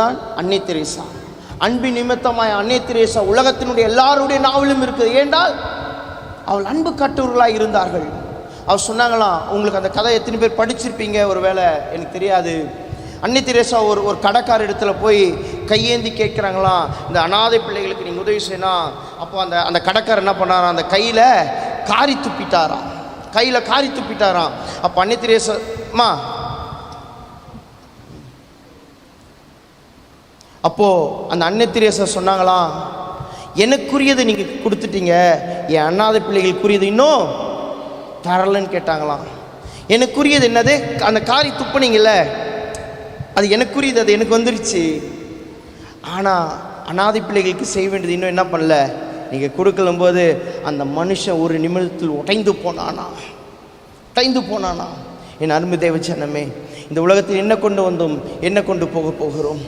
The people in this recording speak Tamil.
தான் அன்னை தெரேசா. அன்பின் நிமித்தமாய் அன்னை தெரேசா உலகத்தினுடைய எல்லாருடைய நாவலும் இருக்குது. ஏண்டால் அவள் அன்பு கட்டுவர்களாக இருந்தார்கள். அவர் சொன்னாங்களாம் உங்களுக்கு அந்த கதை எத்தனை பேர் படிச்சிருப்பீங்க? ஒரு வேளை எனக்கு தெரியாது. அன்னை தெரேசா ஒரு ஒரு கடைக்கார இடத்துல போய் கையேந்தி கேட்குறாங்களாம் இந்த அனாதை பிள்ளைகளுக்கு நீங்கள் உதவி செய்யணும் அப்போ அந்த அந்த கடைக்காரர் என்ன பண்ணாராம் அந்த கையில் காரி துப்பிட்டாராம். கையில் காரி துப்பிட்டாராம். அப்போ அன்னை தெரேசா அப்போது அந்த அன்னை தெரேசா சொன்னாங்களாம் எனக்குரியதை நீங்கள் கொடுத்துட்டீங்க. என் அண்ணாத பிள்ளைகளுக்குரியது இன்னும் தரலன்னு கேட்டாங்களாம். எனக்குரியது என்னது? அந்த காரி துப்புனீங்கல்ல. அது எனக்குரியது அது எனக்கு வந்துருச்சு. ஆனால் அனாதை பிள்ளைகளுக்கு செய்ய வேண்டியது இன்னும் என்ன பண்ணல? நீங்கள் கொடுக்கலும்போது அந்த மனுஷன் ஒரு நிமிடத்தில் உடைந்து போனானா? உடைந்து போனானா? என் அருமை தேவச்சனமே இந்த உலகத்தில் என்ன கொண்டு வந்தோம்? என்ன கொண்டு போக போகிறோம்?